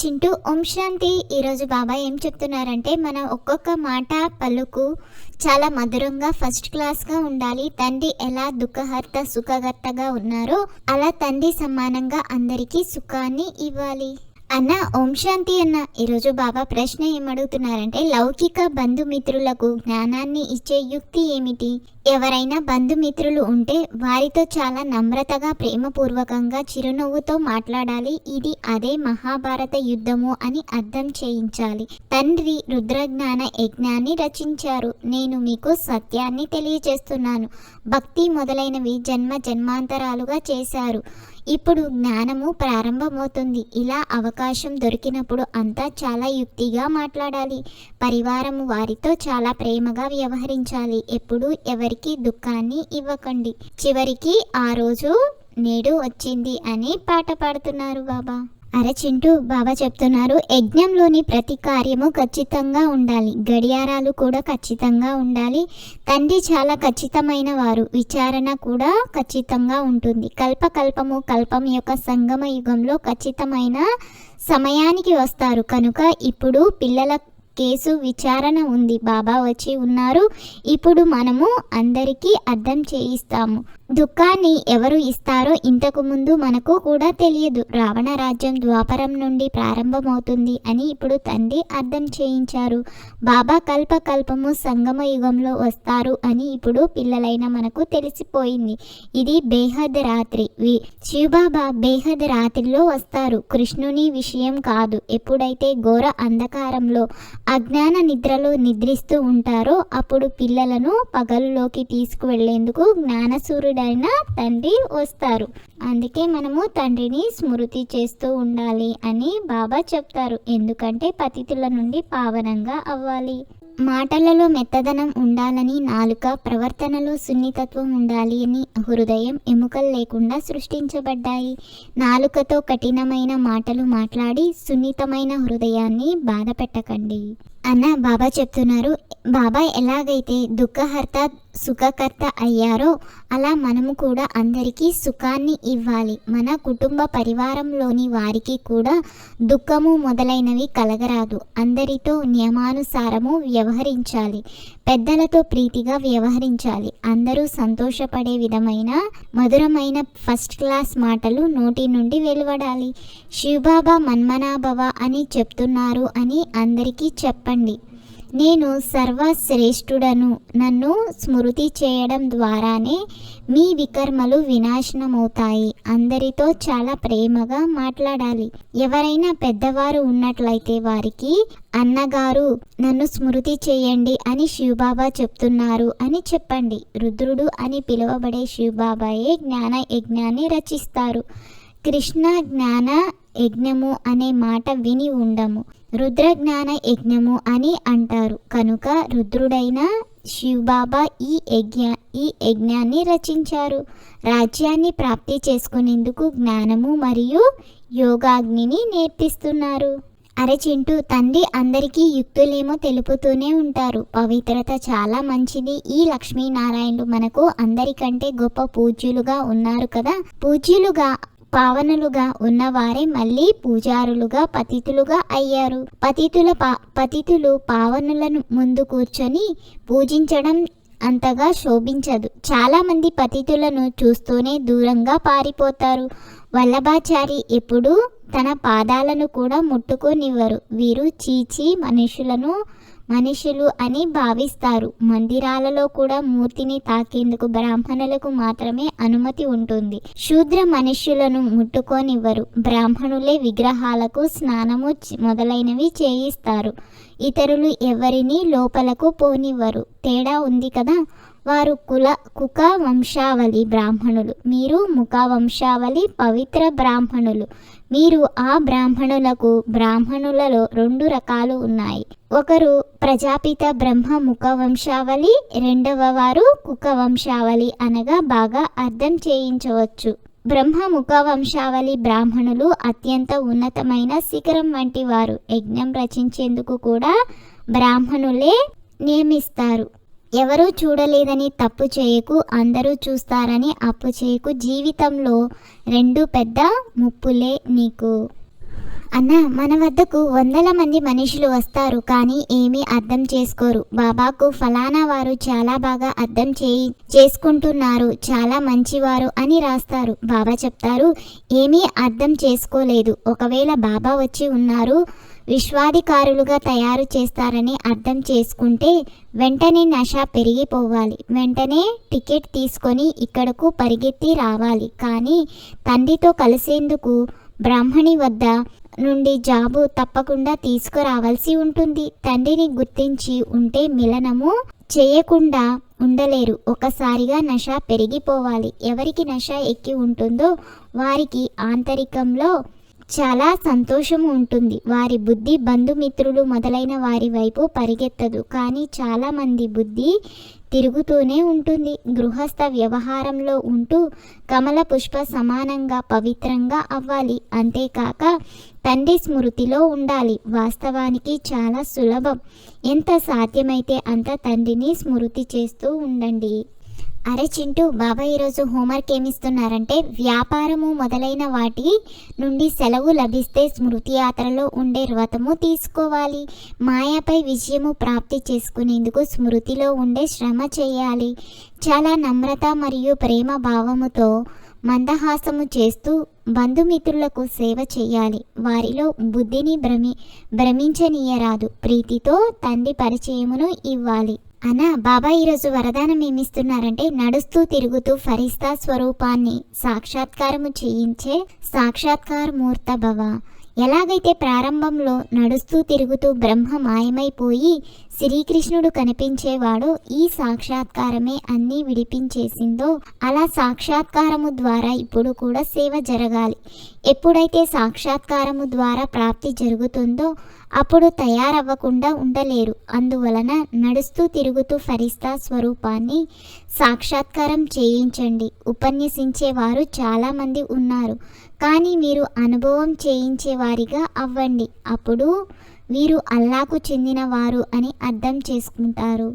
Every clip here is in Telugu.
చింటూ ఓం శాంతి. ఈరోజు బాబా ఏం చెప్తున్నారంటే మన ఒక్కొక్క మాట పలుకు చాలా మధురంగా ఫస్ట్ క్లాస్గా ఉండాలి. తండ్రి ఎలా దుఃఖహర్త సుఖకర్తగా ఉన్నారో అలా తండ్రి సమానంగా అందరికీ సుఖాన్ని ఇవ్వాలి. అన్న ఓం శాంతి అన్న ఈరోజు బాబా ప్రశ్న ఏమడుగుతున్నారంటే లౌకిక బంధుమిత్రులకు జ్ఞానాన్ని ఇచ్చే యుక్తి ఏమిటి? ఎవరైనా బంధుమిత్రులు ఉంటే వారితో చాలా నమ్రతగా ప్రేమపూర్వకంగా చిరునవ్వుతో మాట్లాడాలి. ఇది అదే మహాభారత యుద్ధము అని అర్థం చేయించాలి. తండ్రి రుద్రజ్ఞాన యజ్ఞాన్ని రచించారు. నేను మీకు సత్యాన్ని తెలియజేస్తున్నాను. భక్తి మొదలైనవి జన్మ జన్మాంతరాలుగా చేశారు. ఇప్పుడు జ్ఞానము ప్రారంభమవుతుంది. ఇలా అవకాశం దొరికినప్పుడు అంతా చాలా యుక్తిగా మాట్లాడాలి. పరివారము వారితో చాలా ప్రేమగా వ్యవహరించాలి. ఎప్పుడు ఎవరికి దుఃఖాన్ని ఇవ్వకండి. చివరికి ఆ రోజు నేడు వచ్చింది అని పాట పాడుతున్నారు బాబా. అరే చింటూ బాబా చెప్తున్నారు యజ్ఞంలోని ప్రతి కార్యము ఖచ్చితంగా ఉండాలి. గడియారాలు కూడా ఖచ్చితంగా ఉండాలి. తండ్రి చాలా ఖచ్చితమైన వారు. విచారణ కూడా ఖచ్చితంగా ఉంటుంది. కల్పకల్పము కల్పం యొక్క సంగమ యుగంలో ఖచ్చితమైన సమయానికి వస్తారు. కనుక ఇప్పుడు పిల్లల కేసు విచారణ ఉంది. బాబా వచ్చి ఉన్నారు. ఇప్పుడు మనము అందరికీ అర్థం చేయిస్తాము. దుఃఖాన్ని ఎవరు ఇస్తారో ఇంతకు ముందు మనకు కూడా తెలియదు. రావణ రాజ్యం ద్వాపరం నుండి ప్రారంభమవుతుంది అని ఇప్పుడు తండ్రి అర్థం చేయించారు. బాబా కల్ప కల్పము సంగమ యుగంలో వస్తారు అని ఇప్పుడు పిల్లలైన మనకు తెలిసిపోయింది. ఇది బేహద్ రాత్రి. వి- శివబాబా బేహద్ రాత్రిలో వస్తారు. కృష్ణుని విషయం కాదు. ఎప్పుడైతే ఘోర అంధకారంలో అజ్ఞాన నిద్రలో నిద్రిస్తూ ఉంటారో అప్పుడు పిల్లలను పగలులోకి తీసుకువెళ్ళేందుకు జ్ఞానసూర్యుడైన తండ్రి వస్తారు. అందుకే మనము తండ్రిని స్మృతి చేస్తూ ఉండాలి అని బాబా చెప్తారు. ఎందుకంటే పతితుల నుండి పావనంగా అవ్వాలి. మాటలలో మెత్తదనం ఉండాలని నాలుక ప్రవర్తనలో సున్నితత్వం ఉండాలి అని హృదయం ఎముకలు లేకుండా సృష్టించబడ్డాయి. నాలుకతో కఠినమైన మాటలు మాట్లాడి సున్నితమైన హృదయాన్ని బాధపెట్టకండి. అన్న బాబా చెప్తున్నారు బాబా ఎలాగైతే దుఃఖహర్త సుఖకర్త అయ్యారో అలా మనము కూడా అందరికీ సుఖాన్ని ఇవ్వాలి. మన కుటుంబ పరివారంలోని వారికి కూడా దుఃఖము మొదలైనవి కలగరాదు. అందరితో నియమానుసారము వ్యవహరించాలి. పెద్దలతో ప్రీతిగా వ్యవహరించాలి. అందరూ సంతోషపడే విధమైన మధురమైన ఫస్ట్ క్లాస్ మాటలు నోటి నుండి వెలువడాలి. శివబాబా మన్మనాభవ అని చెప్తున్నారు అని అందరికీ చెప్పండి. నేను సర్వశ్రేష్ఠుడను నన్ను స్మృతి చేయడం ద్వారానే మీ వికర్మలు వినాశనమవుతాయి. అందరితో చాలా ప్రేమగా మాట్లాడాలి. ఎవరైనా పెద్దవారు ఉన్నట్లయితే వారికి అన్నగారు నన్ను స్మృతి చేయండి అని శివబాబా చెప్తున్నారు అని చెప్పండి. రుద్రుడు అని పిలువబడే శివబాబాయే జ్ఞాన యజ్ఞాన్ని రచిస్తారు. కృష్ణ జ్ఞాన యజ్ఞము అనే మాట విని ఉండము. రుద్ర జ్ఞాన యజ్ఞము అని అంటారు. కనుక రుద్రుడైన శివబాబా ఈ యజ్ఞ ఈ యజ్ఞాన్ని రచించారు. రాజ్యాన్ని ప్రాప్తి చేసుకునేందుకు జ్ఞానము మరియు యోగాగ్నిని నేర్పిస్తున్నారు. అరచింటూ తండ్రి అందరికీ యుక్తులేమో తెలుపుతూనే ఉంటారు. పవిత్రత చాలా మంచిది. ఈ లక్ష్మీనారాయణుడు మనకు అందరికంటే గొప్ప పూజ్యులుగా ఉన్నారు కదా. పూజ్యులుగా పావనులుగా ఉన్నవారే మళ్ళీ పూజారులుగా పతితులుగా అయ్యారు. పతితుల పా పతితులు పావనులను ముందు కూర్చొని పూజించడం అంతగా శోభించదు. చాలామంది పతితులను చూస్తూనే దూరంగా పారిపోతారు. వల్లభాచారి ఎప్పుడూ తన పాదాలను కూడా ముట్టుకోనివ్వరు. వీరు చీచి మనుషులను మనుషులు అని భావిస్తారు. మందిరాలలో కూడా మూర్తిని తాకేందుకు బ్రాహ్మణులకు మాత్రమే అనుమతి ఉంటుంది. శూద్ర మనుష్యులను ముట్టుకోనివ్వరు. బ్రాహ్మణులే విగ్రహాలకు స్నానము మొదలైనవి చేయిస్తారు. ఇతరులు ఎవరిని లోపలకు పోనివ్వరు. తేడా ఉంది కదా? వారు కుల కుక వంశావళి బ్రాహ్మణులు. మీరు ముఖ వంశావళి పవిత్ర బ్రాహ్మణులు. మీరు ఆ బ్రాహ్మణులకు బ్రాహ్మణులలో రెండు రకాలు ఉన్నాయి. ఒకరు ప్రజాపిత బ్రహ్మ ముఖ వంశావళి రెండవ వారు కుక వంశావళి అనగా బాగా అర్థం చేయించవచ్చు. బ్రహ్మ ముఖ వంశావళి బ్రాహ్మణులు అత్యంత ఉన్నతమైన శిఖరం వంటి వారు. యజ్ఞం రచించేందుకు కూడా బ్రాహ్మణులే నియమిస్తారు. ఎవరూ చూడలేదని తప్పు చేయకు అందరూ చూస్తారని అప్పు చేయకు. జీవితంలో రెండు పెద్ద ముప్పులే నీకు. అన్న మన వద్దకు వందల మంది మనుషులు వస్తారు కానీ ఏమీ అర్థం చేసుకోరు. బాబాకు ఫలానా వారు చాలా బాగా అర్థం చేయి చేసుకుంటున్నారు చాలా మంచివారు అని రాస్తారు. బాబా చెప్తారు ఏమీ అర్థం చేసుకోలేదు. ఒకవేళ బాబా వచ్చి ఉన్నారు విశ్వాధికారులుగా తయారు చేస్తారని అర్థం చేసుకుంటే వెంటనే నష పెరిగిపోవాలి. వెంటనే టికెట్ తీసుకొని ఇక్కడకు పరిగెత్తి రావాలి. కానీ తండ్రితో కలిసేందుకు బ్రాహ్మణి వద్ద నుండి జాబు తప్పకుండా తీసుకురావాల్సి ఉంటుంది. తండ్రిని గుర్తించి ఉంటే మిలనము చేయకుండా ఉండలేరు. ఒకసారిగా నష పెరిగిపోవాలి. ఎవరికి నష ఎక్కి ఉంటుందో వారికి ఆంతరికంలో చాలా సంతోషం ఉంటుంది. వారి బుద్ధి బంధుమిత్రులు మొదలైన వారి వైపు పరిగెత్తదు. కానీ చాలామంది బుద్ధి తిరుగుతూనే ఉంటుంది. గృహస్థ వ్యవహారంలో ఉంటూ కమల పుష్ప సమానంగా పవిత్రంగా అవ్వాలి. అంతేకాక తండ్రి స్మృతిలో ఉండాలి. వాస్తవానికి చాలా సులభం. ఎంత సాధ్యమైతే అంత తండ్రిని స్మృతి చేస్తూ ఉండండి. అరే చింటూ బాబా ఈరోజు హోంవర్క్ ఏమిస్తున్నారంటే వ్యాపారము మొదలైన వాటి నుండి సెలవు లభిస్తే స్మృతి యాత్రలో ఉండే వ్రతము తీసుకోవాలి. మాయాపై విజయము ప్రాప్తి చేసుకునేందుకు స్మృతిలో ఉండే శ్రమ చేయాలి. చాలా నమ్రత మరియు ప్రేమ భావముతో మందహాసము చేస్తూ బంధుమిత్రులకు సేవ చేయాలి. వారిలో బుద్ధిని భ్రమి భ్రమించనీయరాదు. ప్రీతితో తండ్రి పరిచయమును ఇవ్వాలి. అనా బాబా ఈరోజు వరదానం ఏమిస్తున్నారంటే నడుస్తూ తిరుగుతూ ఫరిస్తా స్వరూపాన్ని సాక్షాత్కారము చేయించే సాక్షాత్కార మూర్త భవ. ఎలాగైతే ప్రారంభంలో నడుస్తూ తిరుగుతూ బ్రహ్మ మాయమైపోయి శ్రీకృష్ణుడు కనిపించేవాడో ఈ సాక్షాత్కారమే అన్నీ విడిపించేసిందో అలా సాక్షాత్కారము ద్వారా ఇప్పుడు కూడా సేవ జరగాలి. ఎప్పుడైతే సాక్షాత్కారము ద్వారా ప్రాప్తి జరుగుతుందో అప్పుడు తయారవ్వకుండా ఉండలేరు. అందువలన నడుస్తూ తిరుగుతూ ఫరిస్తా స్వరూపాన్ని సాక్షాత్కారం చేయించండి. ఉపన్యసించేవారు చాలామంది ఉన్నారు. కానీ మీరు అనుభవం చేయించేవారిగా అవ్వండి. అప్పుడు వీరు అల్లాకు చెందినవారు అని అర్థం చేసుకుంటారు.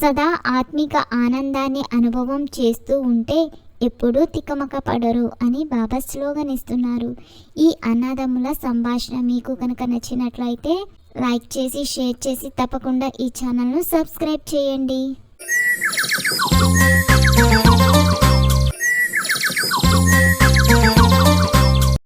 సదా ఆత్మిక ఆనందాన్ని అనుభవం చేస్తూ ఉంటే ఎప్పుడూ తికమక పడరు అని బాబా స్లోగన్ ఇస్తున్నారు ఈ అన్నదమ్ముల సంభాషణ మీకు కనుక నచ్చినట్లయితే లైక్ చేసి షేర్ చేసి తప్పకుండా ఈ ఛానల్ను సబ్స్క్రైబ్ చేయండి.